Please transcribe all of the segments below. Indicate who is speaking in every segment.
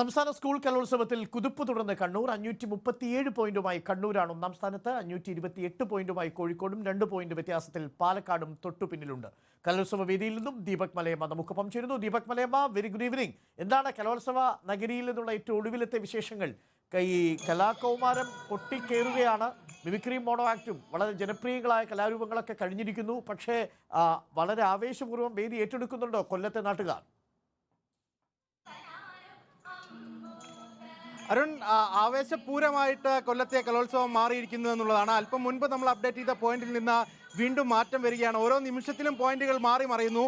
Speaker 1: സംസ്ഥാന സ്കൂൾ കലോത്സവത്തിൽ കുതിപ്പ് തുടർന്ന് കണ്ണൂർ അഞ്ഞൂറ്റി മുപ്പത്തിയേഴ് പോയിന്റുമായി കണ്ണൂരാണ് ഒന്നാം സ്ഥാനത്ത് അഞ്ഞൂറ്റി ഇരുപത്തിയെട്ട് പോയിന്റുമായി കോഴിക്കോടും രണ്ട് പോയിന്റ് വ്യത്യാസത്തിൽ പാലക്കാടും തൊട്ടു പിന്നിലുണ്ട്. കലോത്സവ വേദിയിൽ നിന്നും ദീപക് മലയമ്മ നമുക്കൊപ്പം ചേരുന്നു. Deepak Malayamma very good evening എന്താണ് കലോത്സവ നഗരിയിൽ നിന്നുള്ള ഏറ്റവും ഒടുവിലത്തെ വിശേഷങ്ങൾ? ഈ കലാകൗമാരം പൊട്ടിക്കേറുകയാണ്. മിമിക്രിയും മോണോ ആക്റ്റും വളരെ ജനപ്രിയങ്ങളായ കലാരൂപങ്ങളൊക്കെ കഴിഞ്ഞിരിക്കുന്നു. പക്ഷേ വളരെ ആവേശപൂർവം വേദി ഏറ്റെടുക്കുന്നുണ്ടോ കൊല്ലത്തെ നാട്ടുകാർ?
Speaker 2: അരുൺ ആവേശപൂരമായിട്ട് കൊല്ലത്തെ കലോത്സവം മാറിയിരിക്കുന്നു എന്നുള്ളതാണ്. അല്പം മുൻപ് നമ്മൾ അപ്ഡേറ്റ് ചെയ്ത പോയിന്റിൽ നിന്ന് വീണ്ടും മാറ്റം വരികയാണ്. ഓരോ നിമിഷത്തിലും പോയിന്റുകൾ മാറി മറിയുന്നു.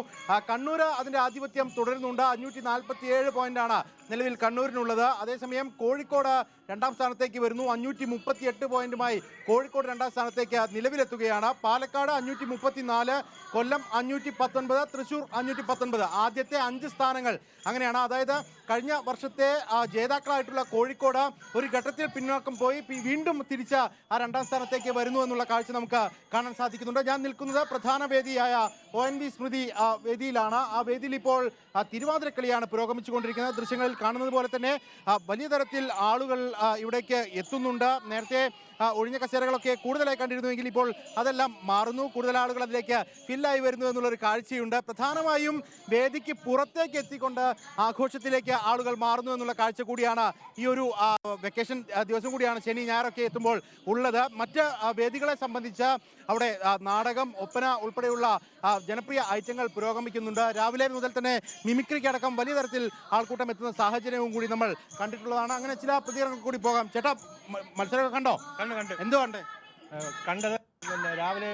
Speaker 2: കണ്ണൂർ അതിന്റെ ആധിപത്യം തുടരുന്നുണ്ട്. അഞ്ഞൂറ്റി നാൽപ്പത്തി ഏഴ് പോയിന്റാണ് നിലവിൽ കണ്ണൂരിനുള്ളത്. അതേസമയം കോഴിക്കോട് രണ്ടാം സ്ഥാനത്തേക്ക് വരുന്നു. അഞ്ഞൂറ്റി മുപ്പത്തി എട്ട് പോയിന്റുമായി കോഴിക്കോട് രണ്ടാം സ്ഥാനത്തേക്ക് നിലവിലെത്തുകയാണ്. പാലക്കാട് അഞ്ഞൂറ്റി മുപ്പത്തി നാല് കൊല്ലം അഞ്ഞൂറ്റി പത്തൊൻപത് തൃശൂർ അഞ്ഞൂറ്റി പത്തൊൻപത്. ആദ്യത്തെ അഞ്ച് സ്ഥാനങ്ങൾ അങ്ങനെയാണ്. അതായത് കഴിഞ്ഞ വർഷത്തെ ജേതാക്കളായിട്ടുള്ള കോഴിക്കോട് ഒരു ഘട്ടത്തിൽ പിന്നോക്കം പോയി. വീണ്ടും തിരിച്ച് ആ രണ്ടാം സ്ഥാനത്തേക്ക് വരുന്നു എന്നുള്ള കാഴ്ച നമുക്ക് കാണാൻ സാധിക്കുന്നുണ്ട് ഞാൻ നിൽക്കുന്നത് പ്രധാന വേദിയായ ഒ എൻ വി സ്മൃതി വേദിയിലാണ്. ആ വേദിയിൽ ഇപ്പോൾ തിരുവാതിരക്കളിയാണ് പുരോഗമിച്ചുകൊണ്ടിരിക്കുന്നത്. ദൃശ്യങ്ങളിൽ കാണുന്നത് പോലെ തന്നെ വലിയ തരത്തിൽ ആളുകൾ ഇവിടേക്ക് എത്തുന്നുണ്ട്. നേരത്തെ ഒഴിഞ്ഞ കസേരകളൊക്കെ കൂടുതലായി കണ്ടിരുന്നുവെങ്കിൽ ഇപ്പോൾ അതെല്ലാം മാറുന്നു. കൂടുതൽ ആളുകൾ അതിലേക്ക് ഫില്ലായി വരുന്നു എന്നുള്ളൊരു കാഴ്ചയുണ്ട്. പ്രധാനമായും വേദിക്ക് പുറത്തേക്ക് എത്തിക്കൊണ്ട് ആഘോഷത്തിലേക്ക് ആളുകൾ മാറുന്നു എന്നുള്ള കാഴ്ച കൂടിയാണ് ഈ ഒരു വെക്കേഷൻ ദിവസം കൂടിയാണ് ശനി ഞായറൊക്കെ എത്തുമ്പോൾ ഉള്ളത്. മറ്റ് വേദികളെ സംബന്ധിച്ച് അവിടെ നാടകം ഒപ്പന ഉൾപ്പെടെയുള്ള ജനപ്രിയ ഐറ്റങ്ങൾ പുരോഗമിക്കുന്നുണ്ട്. രാവിലെ മുതൽ തന്നെ മിമിക്രിക്ക് അടക്കം വലിയ തരത്തിൽ ആൾക്കൂട്ടം എത്തുന്ന സാഹചര്യവും കൂടി നമ്മൾ കണ്ടിട്ടുള്ളതാണ്. അങ്ങനെ ചില പ്രതികരണങ്ങൾ കൂടി പോകാം. ചേട്ടാ മത്സരമൊക്കെ കണ്ടോ?
Speaker 3: കണ്ടു കണ്ടു.
Speaker 2: എന്തോ കണ്ടേ?
Speaker 3: കണ്ടത് പിന്നെ രാവിലെ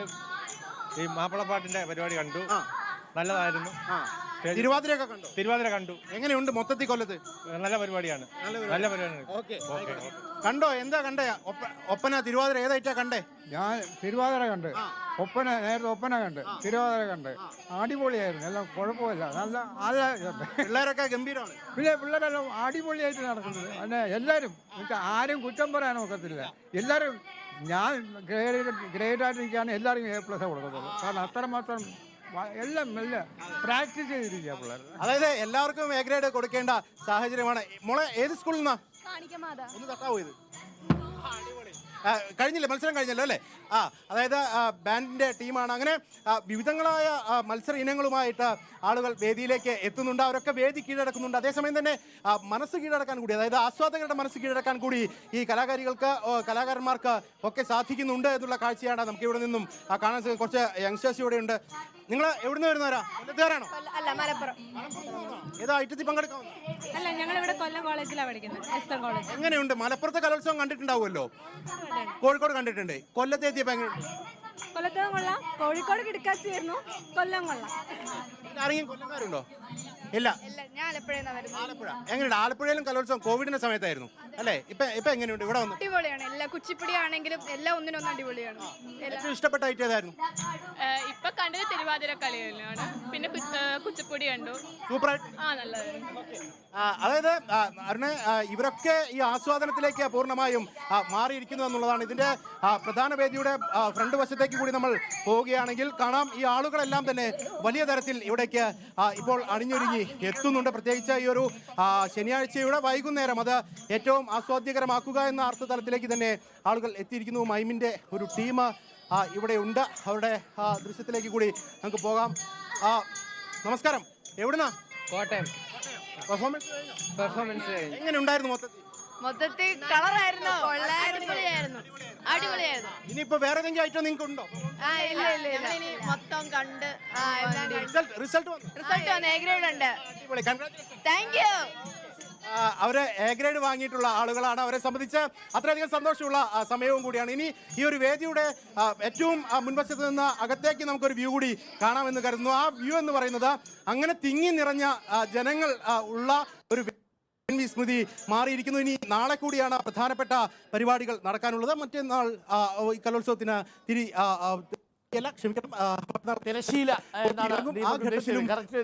Speaker 3: ഈ മാപ്പിളപ്പാട്ടിന്റെ പരിപാടി കണ്ടു. നല്ലതായിരുന്നു.
Speaker 2: ആ. തിരുവാതിരയൊക്കെ കണ്ടോ?
Speaker 3: തിരുവാതിര കണ്ടു.
Speaker 2: എങ്ങനെയുണ്ട് മൊത്തത്തിൽ കൊല്ലത്ത്?
Speaker 3: നല്ല പരിപാടിയാണ്. നല്ല പരിപാടിയാണ്.
Speaker 2: ഓക്കെ.
Speaker 3: ഓക്കെ
Speaker 2: കണ്ടോ? എന്താ കണ്ടേ? ഒപ്പന തിരുവാതിര ഏതായിട്ടാ കണ്ടേ?
Speaker 4: ഞാൻ തിരുവാതിര കണ്ട്. ഒപ്പന നേരത്തെ ഒപ്പന കണ്ട്. തിരുവാതിര കണ്ട്. അടിപൊളിയായിരുന്നു. എല്ലാം കുഴപ്പമില്ല. നല്ല നല്ല ഇതുണ്ട്
Speaker 2: പിള്ളേരൊക്കെ ഗംഭീരമാണ്
Speaker 4: പിന്നെ പിള്ളേരെല്ലാം അടിപൊളിയായിട്ട് നടക്കുന്നത്. പിന്നെ എല്ലാവരും ആരും കുറ്റം പറയാൻ നോക്കത്തില്ല എല്ലാവരും ഞാൻ ഗ്രേഡ് ഗ്രേഡ് ആയിട്ട് നിൽക്കുകയാണ് എല്ലാവർക്കും എ പ്ലസ് കൊടുക്കുന്നത് കാരണം അത്രമാത്രം എല്ലാം എല്ലാം പ്രാക്ടീസ് ചെയ്തിരിക്കുക പിള്ളേർ
Speaker 2: അതായത് എല്ലാവർക്കും എ ഗ്രേഡ് കൊടുക്കേണ്ട സാഹചര്യമാണ്. മോളെ ഏത് സ്കൂളിൽ നിന്നാ? ഒന്ന് തട്ടാവോ ഇത്? കഴിഞ്ഞില്ലേ? മത്സരം കഴിഞ്ഞല്ലോ അല്ലേ? ആ അതായത് ബാൻഡിന്റെ ബാൻഡിന്റെ ടീമാണ്. അങ്ങനെ വിവിധങ്ങളായ മത്സര ഇനങ്ങളുമായിട്ട് ആളുകൾ വേദിയിലേക്ക് എത്തുന്നുണ്ട്. അവരൊക്കെ വേദി കീഴടക്കുന്നുണ്ട്. അതേസമയം തന്നെ മനസ്സ് കീഴടക്കാൻ കൂടി അതായത് ആസ്വാദകരുടെ മനസ്സ് കീഴടക്കാൻ കൂടി ഈ കലാകാരികൾക്ക് കലാകാരന്മാർക്ക് ഒക്കെ സാധിക്കുന്നുണ്ട് എന്നുള്ള കാഴ്ചയാണ് നമുക്ക് ഇവിടെ നിന്നും കാണാൻ കുറച്ച് യങ്സ്റ്റേഴ്സ് ഇവിടെ ഉണ്ട്. നിങ്ങൾ എവിടുന്ന് വരുന്നവരാ? കൊല്ലത്തുകാരാണോ?
Speaker 5: അല്ല മലപ്പുറം.
Speaker 2: ഏതോ ഐറ്റത്തിൽ പങ്കെടുക്കാൻ?
Speaker 5: അല്ല ഞങ്ങൾ ഇവിടെ കൊല്ലം കോളേജിലാണ് പഠിക്കുന്നത് എസ് എം കോളേജ്.
Speaker 2: എങ്ങനെയുണ്ട്? മലപ്പുറത്തെ കലോത്സവം കണ്ടിട്ടുണ്ടാവുമല്ലോ? കോഴിക്കോട് കണ്ടിട്ടുണ്ട്. കൊല്ലത്തെ എത്തിയപ്പോ എങ്ങനെയുണ്ട്
Speaker 5: കൊല്ലത്തെ കൊള്ളാം. കോഴിക്കോട് കിടക്കാച്ചിരുന്നു കൊല്ലം കൊള്ളാം.
Speaker 2: ആരെങ്കിലും കൊല്ലക്കാരുണ്ടോ ഇല്ല.
Speaker 5: ഇല്ല ഞാൻ ആലപ്പുഴ
Speaker 2: ആലപ്പുഴ. എങ്ങനെയുണ്ട്? ആലപ്പുഴയിലും കലോത്സവം കോവിഡിന്റെ സമയത്തായിരുന്നു. അല്ലേ? ഇപ്പൊ ഇപ്പൊ എങ്ങനെയുണ്ട്? ഇവിടെ വന്നു
Speaker 5: അടിപൊളിയാണ്. എല്ലാ കുച്ചിപ്പിടി ആണെങ്കിലും എല്ലാം ഒന്നിനൊന്നും അടിപൊളിയാണ്.
Speaker 2: ഏറ്റവും ഇഷ്ടപ്പെട്ട ഐറ്റം ഏതായിരുന്നു?
Speaker 6: ഇപ്പൊ കണ്ടത് തിരുവാതിര കളികളിലാണ്. പിന്നെ കുച്ചിപ്പുടി കണ്ടു.
Speaker 2: സൂപ്പർ.
Speaker 6: ആ
Speaker 2: അതായത് അരുണ് ഇവരൊക്കെ ഈ ആസ്വാദനത്തിലേക്ക് പൂർണമായും മാറിയിരിക്കുന്നു എന്നുള്ളതാണ് ഇതിന്റെ പ്രധാന വേദിയുടെ ഫ്രണ്ട് വശത്തേക്ക് കൂടി നമ്മൾ പോവുകയാണെങ്കിൽ കാണാം ഈ ആളുകളെല്ലാം തന്നെ വലിയ തരത്തിൽ ഇവിടേക്ക് ഇപ്പോൾ അണിഞ്ഞൊരുങ്ങി എത്തുന്നുണ്ട്. പ്രത്യേകിച്ച് ഈ ഒരു ശനിയാഴ്ചയുടെ വൈകുന്നേരം അത് ഏറ്റവും ആസ്വാദ്യകരമാക്കുക എന്ന അർത്ഥതലത്തിലേക്ക് തന്നെ ആളുകൾ എത്തിയിരിക്കുന്നു. മൈമിന്റെ ഒരു ടീം ഇവിടെ ഉണ്ട്. അവരുടെ ആ, ദൃശ്യത്തിലേക്ക് കൂടി നമുക്ക് പോകാം. ആ, നമസ്കാരം. എവിടുന്നാ?
Speaker 7: കോട്ടയം.
Speaker 2: പെർഫോമൻസ്
Speaker 7: പെർഫോമൻസ്
Speaker 2: എങ്ങനെ ഉണ്ടായിരുന്നു മൊത്തത്തിൽ?
Speaker 5: മൊത്തത്തിൽ കളറായിരുന്നു. അടിപൊളിയായിരുന്നു. അടിപൊളിയായിരുന്നു.
Speaker 2: ഇനിയിപ്പോ വേറെ ഏതെങ്കിലും ഐറ്റം നിങ്ങൾക്ക് ഉണ്ടോ
Speaker 5: ആ ഇല്ല ഇല്ല ഇല്ല. ഇനി മൊത്തം കണ്ട്
Speaker 2: റിസൾട്ട് റിസൾട്ട് വന്നു.
Speaker 5: റിസൾട്ട് വന്ന്. എ ഗ്രേഡ് ഉണ്ട്. താങ്ക് യു
Speaker 2: അവർ എ ഗ്രേഡ് വാങ്ങിയിട്ടുള്ള ആളുകളാണ്. അവരെ സംബന്ധിച്ച് അത്രയധികം സന്തോഷമുള്ള സമയവും കൂടിയാണ്. ഇനി ഈ ഒരു വേദിയുടെ ഏറ്റവും മുൻവശത്ത് നിന്ന് അകത്തേക്ക് നമുക്കൊരു വ്യൂ കൂടി കാണാമെന്ന് കരുതുന്നു. ആ വ്യൂ എന്ന് പറയുന്നത് അങ്ങനെ തിങ്ങി നിറഞ്ഞ ജനങ്ങൾ ഉള്ള ഒരു സ്മൃതി മാറിയിരിക്കുന്നു. ഇനി നാളെ കൂടിയാണ് പ്രധാനപ്പെട്ട പരിപാടികൾ നടക്കാനുള്ളത്. മറ്റന്നാൾ കലോത്സവത്തിന് തിരി അല്ല ക്ഷമിക്കണം. ആ,
Speaker 1: തിരശീല എന്നാണ്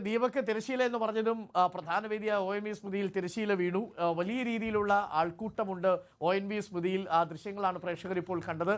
Speaker 1: ദീപക് തിരശീല എന്ന് പറഞ്ഞതും പ്രധാന വേദിയ ഒ എൻ വി സ്മൃതിയിൽ തിരശീല വീണു. വലിയ രീതിയിലുള്ള ആൾക്കൂട്ടമുണ്ട് ഒ എൻ വി സ്മൃതിയിൽ. ആ ദൃശ്യങ്ങളാണ് പ്രേക്ഷകർ ഇപ്പോൾ കണ്ടത്.